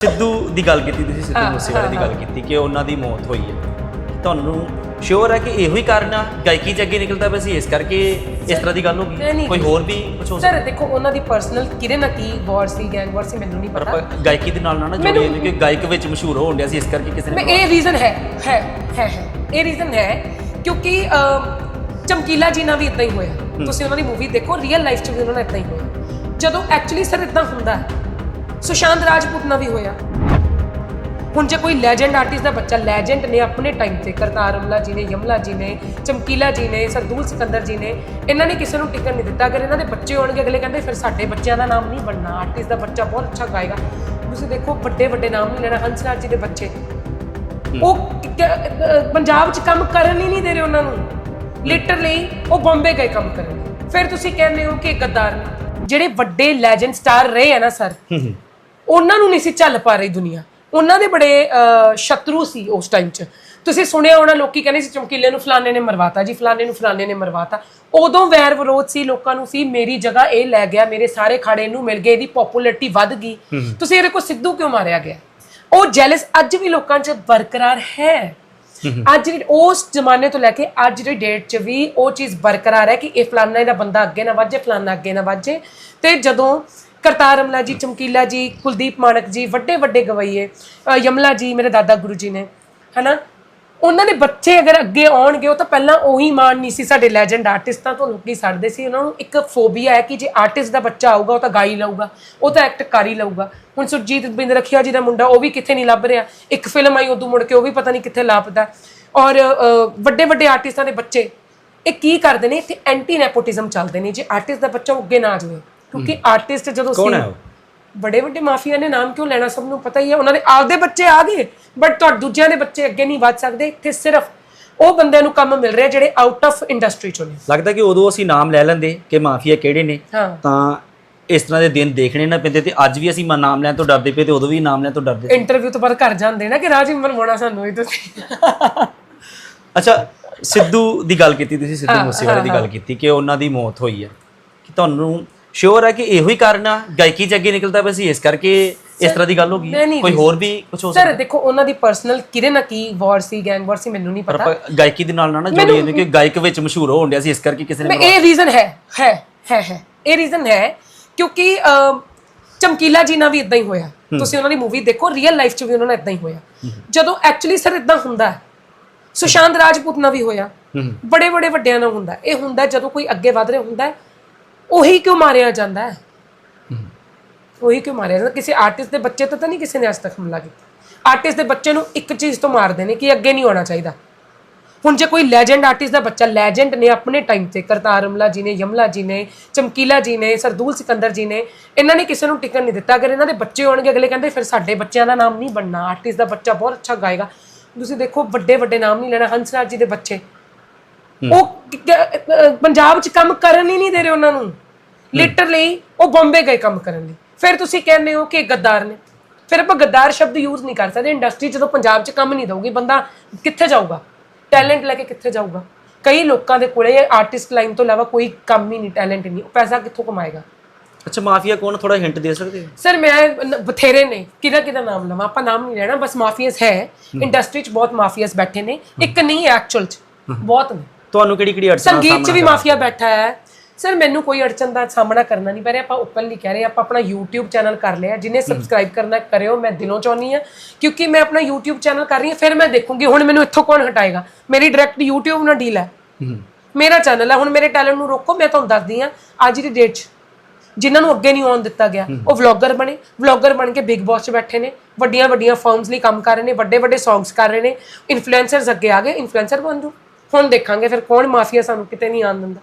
ਸਿੱਧੂ ਦੀ ਗੱਲ ਕੀਤੀ ਤੁਸੀਂ ਸਿੱਧੂ ਮੂਸੇਵਾਲੇ ਦੀ ਗੱਲ ਕੀਤੀ ਕਿ ਉਹਨਾਂ ਦੀ ਮੌਤ ਹੋਈ ਹੈ। ਤੁਹਾਨੂੰ ਸ਼ੋਰ ਹੈ ਕਿ ਇਹੋ ਹੀ ਕਾਰਨ ਆ? ਗਾਇਕੀ ਚ ਅੱਗੇ ਨਿਕਲਦਾ ਪਿਆ ਸੀ ਇਸ ਕਰਕੇ ਇਸ ਤਰ੍ਹਾਂ ਦੀ ਗੱਲ ਹੋ ਗਈ। ਕੋਈ ਹੋਰ ਵੀ ਕੁਝ ਹੋ ਸਰ ਸਕਦਾ? ਦੇਖੋ ਉਹਨਾਂ ਦੀ ਪਰਸਨਲ ਕਿਰੇ ਨਾ ਕੀ ਵਾਰ ਸੀ ਗੈਂਗ ਵਾਰ ਸੀ ਮੈਨੂੰ ਨਹੀਂ ਪਤਾ। ਗਾਇਕੀ ਦੇ ਨਾਲ ਨਾ ਨਾ ਮੈਨੂੰ- ਜੋੜੀਏ ਕਿਉਂਕਿ ਗਾਇਕ ਵਿੱਚ ਮਸ਼ਹੂਰ ਹੋਣ ਡਿਆ ਸੀ ਇਸ ਕਰਕੇ ਕਿਸੇ ਨੇ ਇਹ ਰੀਜ਼ਨ ਹੈ ਹੈ ਹੈ ਇਹ ਰੀਜ਼ਨ ਹੈ ਕਿਉਂਕਿ ਚਮਕੀਲਾ ਜੀ ਨਾਲ ਵੀ ਇਦਾਂ ਹੀ ਹੋਇਆ। ਤੁਸੀਂ ਉਹਨਾਂ ਦੀ ਮੂਵੀ ਦੇਖੋ ਰੀਅਲ ਲਾਈਫ 'ਚ ਵੀ ਉਹਨਾਂ ਨਾਲ ਇਦਾਂ ਹੀ ਹੋਇਆ। ਜਦੋਂ ਐਕਚੁਅਲੀ ਸਰ ਇਦਾਂ ਹੁੰਦਾ ਹੈ ਸੁਸ਼ਾਂਤ ਰਾਜਪੂਤ ਨਾਲ ਵੀ ਹੋਇਆ। ਹੁਣ ਜੇ ਕੋਈ ਲੈਜੈਂਡ ਆਰਟਿਸਟ ਦਾ ਬੱਚਾ ਲੈਜੈਂਡ ਨੇ ਆਪਣੇ ਟਾਈਮ ਤੇ ਕਰਤਾਰ ਅਮਲਾ ਜੀ ਨੇ ਯਮਲਾ ਜੀ ਨੇ ਚਮਕੀਲਾ ਜੀ ਨੇ ਸਰਦੂਲ ਸਿਕੰਦਰ ਜੀ ਨੇ ਇਹਨਾਂ ਨੇ ਕਿਸੇ ਨੂੰ ਟਿਕਣ ਨਹੀਂ ਦਿੱਤਾ। ਅਗਰ ਇਹਨਾਂ ਦੇ ਬੱਚੇ ਹੋਣਗੇ ਅਗਲੇ ਕਹਿੰਦੇ ਫਿਰ ਸਾਡੇ ਬੱਚਿਆਂ ਦਾ ਨਾਮ ਨਹੀਂ ਬਣਨਾ। ਆਰਟਿਸਟ ਦਾ ਬੱਚਾ ਬਹੁਤ ਅੱਛਾ ਗਾਏਗਾ। ਤੁਸੀਂ ਦੇਖੋ ਵੱਡੇ ਵੱਡੇ ਨਾਮ ਨਹੀਂ ਲੈਣਾ ਹੰਸਰਾਜ ਜੀ ਦੇ ਬੱਚੇ। ਉਹ ਪੰਜਾਬ 'ਚ ਕੰਮ ਕਰਨ ਹੀ ਨਹੀਂ ਦੇ ਰਹੇ ਉਹਨਾਂ ਨੂੰ। ਲਿਟਰਲੀ ਉਹ ਬੰਬੇ ਗਏ ਕੰਮ ਕਰਨ। ਫਿਰ ਤੁਸੀਂ ਕਹਿੰਦੇ ਹੋ ਕਿ ਗੱਦਾਰ ਜਿਹੜੇ ਵੱਡੇ ਲੈਜੈਂਡ ਸਟਾਰ ਰਹੇ ਆ ਨਾ ਸਰ ਉਹਨਾਂ ਨੂੰ ਨਹੀਂ ਸੀ ਚੱਲ ਪਾ ਰਹੀ ਦੁਨੀਆ। ਉਹਨਾਂ ਦੇ ਬੜੇ ਅਹ, ਸ਼ਤਰੂ ਸੀ ਉਸ ਟਾਈਮ 'ਚ। ਤੁਸੀਂ ਸੁਣਿਆ ਹੋਣਾ ਲੋਕੀ ਕਹਿੰਦੇ ਸੀ ਚਮਕੀਲੇ ਨੂੰ ਫਲਾਣੇ ਨੇ ਮਰਵਾਤਾ ਜੀ ਫਲਾਣੇ ਨੂੰ ਫਲਾਣੇ ਨੇ ਮਰਵਾਤਾ। ਉਦੋਂ ਵੈਰ ਵਿਰੋਧ ਸੀ ਲੋਕਾਂ ਨੂੰ ਸੀ ਮੇਰੀ ਜਗ੍ਹਾ ਇਹ ਲੈ ਗਿਆ ਮੇਰੇ ਸਾਰੇ ਖਾੜੇ ਨੂੰ ਮਿਲ ਗਏ ਇਹਦੀ ਪਪੂਲੈਰਿਟੀ ਵੱਧ ਗਈ। ਤੁਸੀਂ ਇਹਦੇ ਕੋ ਸਿੱਧੂ ਕਿਉਂ ਮਾਰਿਆ ਗਿਆ? ਉਹ ਜੈਲਸ ਅੱਜ ਵੀ ਲੋਕਾਂ 'ਚ ਬਰਕਰਾਰ ਹੈ। ਅੱਜ ਦੀ- ਉਸ ਜ਼ਮਾਨੇ ਤੋਂ ਲੈ ਕੇ ਅੱਜ ਦੀ ਡੇਟ 'ਚ ਵੀ ਉਹ ਚੀਜ਼ ਬਰਕਰਾਰ ਹੈ ਕਿ ਇਹ ਫਲਾਨਾ ਇਹਦਾ ਬੰਦਾ ਅੱਗੇ ਨਾ ਵਾਜੇ ਫਲਾਨਾ ਅੱਗੇ ਨਾ ਵਾਜੇ। ਤੇ ਜਦੋਂ ਕਰਤਾਰ ਅਮਲਾ ਜੀ, ਚਮਕੀਲਾ ਜੀ, ਕੁਲਦੀਪ ਮਾਨਕ ਜੀ, ਵੱਡੇ ਵੱਡੇ ਗਵਈਏ ਯਮਲਾ ਜੀ, ਮੇਰੇ ਦਾਦਾ ਗੁਰੂ ਜੀ ਨੇ, ਹਨਾ? ਉਹਨਾਂ ਦੇ ਬੱਚੇ ਅਗਰ ਅੱਗੇ ਆਉਣਗੇ, ਉਹ ਤਾਂ ਪਹਿਲਾਂ ਉਹੀ ਮਾਣ ਨਹੀਂ ਸੀ ਸਾਡੇ ਲੈਜੈਂਡ ਆਰਟਿਸਟਾਂ ਤੋਂ ਲੋਕੀ ਸੜਦੇ ਸੀ। ਉਹਨਾਂ ਨੂੰ ਇੱਕ ਫੋਬੀਆ ਹੈ ਕਿ ਜੇ ਆਰਟਿਸਟ ਦਾ ਬੱਚਾ ਆਊਗਾ, ਉਹ ਤਾਂ ਗਾਈ ਲਊਗਾ, ਉਹ ਤਾਂ ਐਕਟ ਕਰ ਹੀ ਲਊਗਾ। ਹੁਣ ਸੁਰਜੀਤ ਬਿੰਦ ਰਖਿਆ ਜੀ ਦਾ ਮੁੰਡਾ, ਉਹ ਵੀ ਕਿੱਥੇ ਨਹੀਂ ਲੱਭ ਰਿਹਾ। ਇੱਕ ਫਿਲਮ ਆਈ ਉਦੋਂ ਮੁੜ ਕੇ, ਉਹ ਵੀ ਪਤਾ ਨਹੀਂ ਕਿੱਥੇ ਲਾਪਤਾ। ਔਰ ਵੱਡੇ ਵੱਡੇ ਆਰਟਿਸਟਾਂ ਦੇ ਬੱਚੇ, ਇਹ ਕੀ ਕਰਦੇ ਨੇ? ਇੱਥੇ ਐਂਟੀ ਨੈਪੋਟਿਜ਼ਮ ਚੱਲਦੇ ਨੇ। ਜੇ ਆਰਟਿਸਟ ਦਾ ਬੱਚਾ ਅੱਗੇ ਨਾ ਜਾਵੇ ਕਿਉਂਕਿ ਆਰਟਿਸਟ ਜਦੋਂ ਕੌਣ ਸੀ ਹੈ ਉਹ? ਬੜੇ ਵੱਡੇ ਮਾਫੀਆ ਨੇ ਨਾਮ ਕਿਉਂ ਲੈਣਾ ਸਭ ਨੂੰ ਪਤਾ ਹੀ ਹੈ। ਉਹਨਾਂ ਦੇ ਆਪਦੇ ਬੱਚੇ ਆ ਗਏ ਬਟ ਤੁਹਾਡੇ ਦੂਜਿਆਂ ਦੇ ਬੱਚੇ ਅੱਗੇ ਨਹੀਂ ਵੱਧ ਸਕਦੇ। ਇੱਥੇ ਸਿਰਫ ਉਹ ਬੰਦਿਆਂ ਨੂੰ ਕੰਮ ਮਿਲ ਰਿਹਾ ਜਿਹੜੇ ਆਊਟ ਆਫ ਇੰਡਸਟਰੀ ਚੋਂ ਨੇ। ਲੱਗਦਾ ਕਿ ਉਦੋਂ ਅਸੀਂ ਨਾਮ ਲੈ ਲੈਂਦੇ ਕਿ ਮਾਫੀਆ ਕਿਹੜੇ ਨੇ। ਹਾਂ। ਤਾਂ ਇਸ ਤਰ੍ਹਾਂ ਦੇ ਦਿਨ ਦੇਖਣੇ ਨਾ ਪੈਂਦੇ ਤੇ ਅੱਜ ਵੀ ਅਸੀਂ ਮ- ਨਾਮ ਲੈਣ ਤੋਂ ਡਰਦੇ ਪਏ ਤੇ ਉਦੋਂ ਵੀ ਨਾਮ ਲੈਣ ਤੋਂ ਡਰਦੇ। ਇੰਟਰਵਿਊ ਤੋਂ ਬਾਅਦ ਘਰ ਜਾਂਦੇ ਨਾ ਕਿ ਰਾਜੀ ਮਨਵਾਉਣਾ ਸਾਨੂੰ ਹੀ ਤੁਸੀਂ। ਅੱਛਾ ਸਿੱਧੂ ਦੀ ਗੱਲ ਕੀਤੀ ਤੁਸੀਂ ਸਿੱਧੂ ਹਾਂ, ਮੂਸੇਵਾਲੇ ਦੀ ਗੱਲ ਕੀਤੀ ਕਿ ਉਹਨਾਂ ਦੀ ਮੌਤ ਹੋਈ ਹੈ। ਕਿ ਤੁਹਾਨੂੰ ਸ਼ੋਰ ਹੈ ਕਿ ਇਹੋ ਹੀ ਕਾਰਨ ਆ ਗਾਇਕੀ ਚ ਅੱਗੇ ਨਿਕਲਦਾ ਪਿਆ ਸੀ ਇਸ ਕਰਕੇ ਇਸ ਤਰ੍ਹਾਂ ਦੀ ਗੱਲ ਹੋ ਗਈ। ਨਹੀਂ, ਕੋਈ ਹੋਰ ਵੀ ਕੁਝ ਹੋ ਸਰ ਦੇਖੋ ਉਹਨਾਂ ਦੀ ਪਰਸਨਲ ਕਿਰੇ ਨਾ ਕੀ ਵਾਰ ਸੀ ਗੈਂਗ ਵਾਰ ਸੀ ਮੈਨੂੰ ਨਹੀਂ ਪਰ ਪਤਾ। ਆਪਾਂ ਗਾਇਕੀ ਦੇ ਨਾਲ ਨਾ ਨਾ ਜੋੜੀਏ ਕਿਉਂਕਿ ਗਾਇਕ ਵਿੱਚ ਮਸ਼ਹੂਰ ਹੋਣ ਡਿਆ ਸੀ ਇਸ ਕਰਕੇ ਕਿਸੇ ਨੇ ਇਹ ਰੀਜ਼ਨ ਹੈ ਹੈ ਹੈ ਹੈ। ਇਹ ਰੀਜ਼ਨ ਹੈ ਕਿਉਂਕਿ ਅਮ, ਚਮਕੀਲਾ ਜੀ ਨਾਲ ਵੀ ਇਦਾਂ ਹੀ ਹੋਇਆ। ਤੁਸੀਂ ਉਹਨਾਂ ਦੀ ਮੂਵੀ ਦੇਖੋ ਰੀਅਲ ਲਾਈਫ 'ਚ ਵੀ ਉਹਨਾਂ ਨਾਲ ਇਦਾਂ ਹੀ ਹੋਇਆ। ਜਦੋਂ ਐਕਚੁਅਲੀ ਸਰ ਇਦਾਂ ਹੁੰਦਾ ਹੈ ਸੁਸ਼ਾਂਤ ਰਾਜਪੂਤ ਨਾਲ ਵੀ ਹੋਇਆ। ਬੜੇ ਬੜੇ ਵੱਡਿਆਂ ਨਾਲ ਹੁੰਦਾ ਹੈ। ਇਹ ਹੁੰਦਾ ਹੈ ਜਦੋਂ ਕੋਈ ਅੱਗੇ ਵਧ ਰਿਹਾ ਹੁੰਦਾ ਹੈ ਉਹੀ ਕਿਉਂ ਮਾਰਿਆ ਜਾਂਦਾ ਹੈ? ਉਹੀ ਕਿਉਂ ਮਾਰਿਆ ਜਾਂਦਾ? ਕਿਸੇ ਆਰਟਿਸਟ ਦੇ ਬੱਚੇ ਤੋਂ ਤਾਂ ਨਹੀਂ ਕਿਸੇ ਨੇ ਅੱਜ ਤੱਕ ਹਮਲਾ ਕੀਤਾ। ਆਰਟਿਸਟ ਦੇ ਬੱਚੇ ਨੂੰ ਇੱਕ ਚੀਜ਼ ਤੋਂ ਮਾਰਦੇ ਨੇ ਕਿ ਅੱਗੇ ਨਹੀਂ ਹੋਣਾ ਚਾਹੀਦਾ। ਹੁਣ ਜੇ ਕੋਈ ਲੈਜੈਂਡ ਆਰਟਿਸਟ ਦਾ ਬੱਚਾ ਲੈਜੈਂਡ ਨੇ ਆਪਣੇ ਟਾਈਮ ਤੇ ਕਰਤਾਰ ਅਮਲਾ ਜੀ ਨੇ, ਯਮਲਾ ਜੀ ਨੇ, ਚਮਕੀਲਾ ਜੀ ਨੇ, ਸਰਦੂਲ ਸਿਕੰਦਰ ਜੀ ਨੇ, ਇਹਨਾਂ ਨੇ ਕਿਸੇ ਨੂੰ ਟਿਕਣ ਨਹੀਂ ਦਿੱਤਾ। ਅਗਰ ਇਹਨਾਂ ਦੇ ਬੱਚੇ ਹੋਣਗੇ, ਅਗਲੇ ਕਹਿੰਦੇ ਫਿਰ ਸਾਡੇ ਬੱਚਿਆਂ ਦਾ ਨਾਮ ਨਹੀਂ ਬਣਨਾ। ਆਰਟਿਸਟ ਦਾ ਬੱਚਾ ਬਹੁਤ ਅੱਛਾ ਗਾਏਗਾ। ਤੁਸੀਂ ਦੇਖੋ ਵੱਡੇ ਵੱਡੇ ਨਾਮ ਨਹੀਂ ਲੈਣਾ। ਹੰਸਰਾਜ ਜੀ ਦੇ ਬੱਚੇ। ਉਹ ਕ- ਕ- ਅਹ ਪੰਜਾਬ 'ਚ ਕੰਮ ਕਰਨ ਹੀ ਨਹੀਂ ਦੇ ਰਹੇ ਉਹਨਾਂ ਨੂੰ। ਲਿਟਰਲੀ ਉਹ ਬੰਬੇ ਗਏ ਕੰਮ ਕਰਨ ਲਈ। ਫਿਰ ਤੁਸੀਂ ਕਹਿੰਦੇ ਹੋ ਕਿ ਗੱਦਾਰ ਨੇ। ਫਿਰ ਆਪਾਂ ਗੱਦਾਰ ਸ਼ਬਦ ਯੂਜ਼ ਨਹੀਂ ਕਰ ਸਕਦੇ। ਇੰਡਸਟਰੀ ਜਦੋਂ ਪੰਜਾਬ 'ਚ ਕੰਮ ਨਹੀਂ ਦਊਗੀ ਬੰਦਾ ਕਿੱਥੇ ਜਾਊਗਾ? ਟੈਲੈਂਟ ਲੈ ਕੇ ਕਿੱਥੇ ਜਾਊਗਾ? ਕਈ ਲੋਕਾਂ ਦੇ ਕੋਲੇ ਆਰਟਿਸਟ ਲਾਈਨ ਤੋਂ ਇਲਾਵਾ ਕੋਈ ਕੰਮ ਹੀ ਨਹੀਂ ਟੈਲੈਂਟ ਨਹੀਂ। ਉਹ ਪੈਸਾ ਕਿੱਥੋਂ ਕਮਾਏਗਾ? ਅੱਛਾ ਮਾਫੀਆ ਕੌਣ ਥੋੜਾ ਹਿੰਟ ਦੇ ਸਕਦੇ? ਹੋ ਸਰ ਮੈਂ ਨ- ਬਥੇਰੇ ਨੇ। ਕਿਹਦਾ ਕਿਹਦਾ ਨਾਮ ਲਵਾਂ? ਆਪਾਂ ਨਾਮ ਨਹੀਂ ਲੈਣਾ ਬਸ ਮਾਫੀਅਸ ਹੈ। ਇੰਡਸਟਰੀ 'ਚ ਬਹੁਤ ਮਾਫੀਅਸ ਬੈਠੇ ਨੇ। ਇੱਕ ਨਹੀਂ ਐਕਚੁਅਲ 'ਚ। ਬਹੁਤ ਨੇ। ਤੁਹਾਨੂੰ ਕਿਹੜੀ ਕਿਹੜੀ ਅੜਚਣ ਦਾ ਸੰਗੀਤ 'ਚ ਵੀ ਮਾਫੀਆ ਬੈਠਾ ਹੈ। ਸਰ ਮੈਨੂੰ ਕੋਈ ਅੜਚਨ ਦਾ ਸਾਹਮਣਾ ਕਰਨਾ ਨਹੀਂ ਪੈ ਰਿਹਾ। ਆਪਾਂ ਓਪਨਲੀ ਕਹਿ ਰਹੇ। ਆਪਾਂ ਆਪਣਾ YouTube ਚੈਨਲ ਕਰ ਲਿਆ। ਜਿਹਨੇ ਸਬਸਕ੍ਰਾਈਬ ਕਰਨਾ ਕਰਿਓ ਮੈਂ ਦਿਲੋਂ ਚਾਹੁੰਦੀ ਆ ਕਿਉਂਕਿ ਮੈਂ ਆਪਣਾ YouTube ਚੈਨਲ ਕਰ ਰਹੀ ਹਾਂ ਫਿਰ ਮੈਂ ਦੇਖੂੰਗੀ ਹੁਣ ਮੈਨੂੰ ਇੱਥੋਂ ਕੌਣ ਹਟਾਏਗਾ। ਮੇਰੀ ਡਾਇਰੈਕਟ YouTube ਨਾਲ ਡੀਲ ਹੈ। ਮੇਰਾ ਚੈਨਲ ਹੈ। ਹੁਣ ਮੇਰੇ ਟੈਲੈਂਟ ਨੂੰ ਰੋਕੋ ਮੈਂ ਤੁਹਾਨੂੰ ਦੱਸਦੀ ਆ ਅੱਜ ਦੀ ਡੇਟ 'ਚ ਜਿਨ੍ਹਾਂ ਨੂੰ ਅੱਗੇ ਨਹੀਂ ਆਉਣ ਦਿੱਤਾ ਗਿਆ ਉਹ ਵਲੌਗਰ ਬਣੇ। ਵਲੌਗਰ ਬਣ ਕੇ ਬਿਗ ਬੌਸ 'ਚ ਬੈਠੇ ਨੇ। ਵੱਡੀਆਂ ਵੱਡੀਆਂ ਫਰਮਸ ਲਈ ਕੰਮ ਕਰ ਰਹੇ ਨੇ। ਵੱਡੇ ਵੱਡੇ ਸੌਂਗਸ ਕਰ ਰਹੇ ਨੇ। ਇਨਫਲੂਐਂਸਰਸ ਅੱਗੇ ਆ ਗਏ। ਇਨਫਲੂਐਂਸਰ ਬਣ ਜਾਓ। ਹੁਣ ਦੇਖਾਂਗੇ ਫਿਰ ਕੌਣ ਮਾਫੀਆ ਸਾਨੂੰ ਕਿਤੇ ਨਹੀਂ ਆਉਣ ਦਿੰਦਾ।